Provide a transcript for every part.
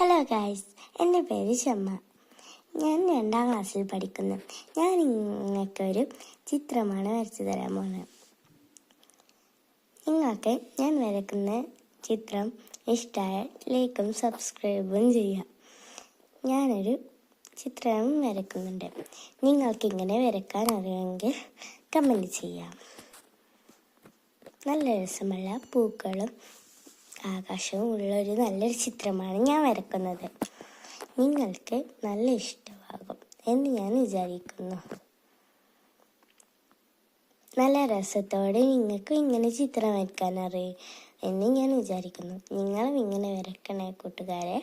Hello guys എന്റെ പേര് ഷമ്മ. ഞാൻ രണ്ടാം ക്ലാസ്സിൽ പഠിക്കുന്നു. ഞാൻ നിങ്ങൾക്കൊരു ചിത്രമാണ് വരച്ചു തരാൻ പോകുന്നത് നിങ്ങൾക്ക് ഞാൻ വരക്കുന്ന ചിത്രം ഇഷ്ടമായ ലൈക്കും സബ്സ്ക്രൈബും ചെയ്യാം. ഞാനൊരു ചിത്രം വരക്കുന്നുണ്ട്. നിങ്ങൾക്ക് ഇങ്ങനെ വരക്കാൻ അറിയുമെങ്കിൽ കമന്റ് ചെയ്യാം. നല്ല രസമുള്ള പൂക്കളും ആകാശവും ഉള്ള ഒരു നല്ലൊരു ചിത്രമാണ് ഞാൻ വരക്കുന്നത്. നിങ്ങൾക്ക് നല്ല ഇഷ്ടമാകും എന്ന് ഞാൻ വിചാരിക്കുന്നു. നല്ല രസത്തോടെ നിങ്ങൾക്കും ഇങ്ങനെ ചിത്രം വരയ്ക്കാൻ അറിയും എന്ന് ഞാൻ വിചാരിക്കുന്നു. നിങ്ങളും ഇങ്ങനെ വരക്കണേ കൂട്ടുകാരെ.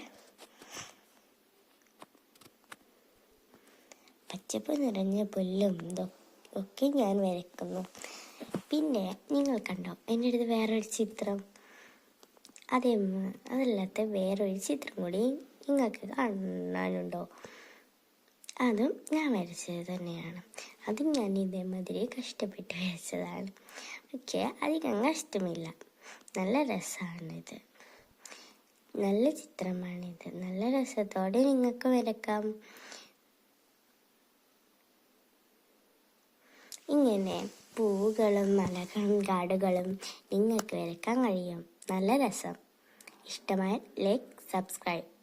പച്ചപ്പ് നിറഞ്ഞ പുല്ലും ഒക്കെ ഞാൻ വരക്കുന്നു പിന്നെ നിങ്ങൾ കണ്ടോ എന്റെ അടുത്ത് വേറൊരു ചിത്രം. അതേ അതല്ലാത്ത വേറൊരു ചിത്രം കൂടി നിങ്ങൾക്ക് കാണാനുണ്ടോ? അതും ഞാൻ വരച്ചത് തന്നെയാണ്. അതും ഞാൻ ഇതേമാതിരി കഷ്ടപ്പെട്ട് വരച്ചതാണ്. പക്ഷേ അധികം കഷ്ടമില്ല. നല്ല രസമാണിത്. നല്ല ചിത്രമാണിത്. നല്ല രസത്തോടെ നിങ്ങൾക്ക് വരക്കാം. ഇങ്ങനെ പൂവുകളും മലകളും കാടുകളും നിങ്ങൾക്ക് വരക്കാൻ കഴിയും. നല്ല രസം. ഇഷ്ടമായ ലൈക്ക് സബ്സ്ക്രൈബ്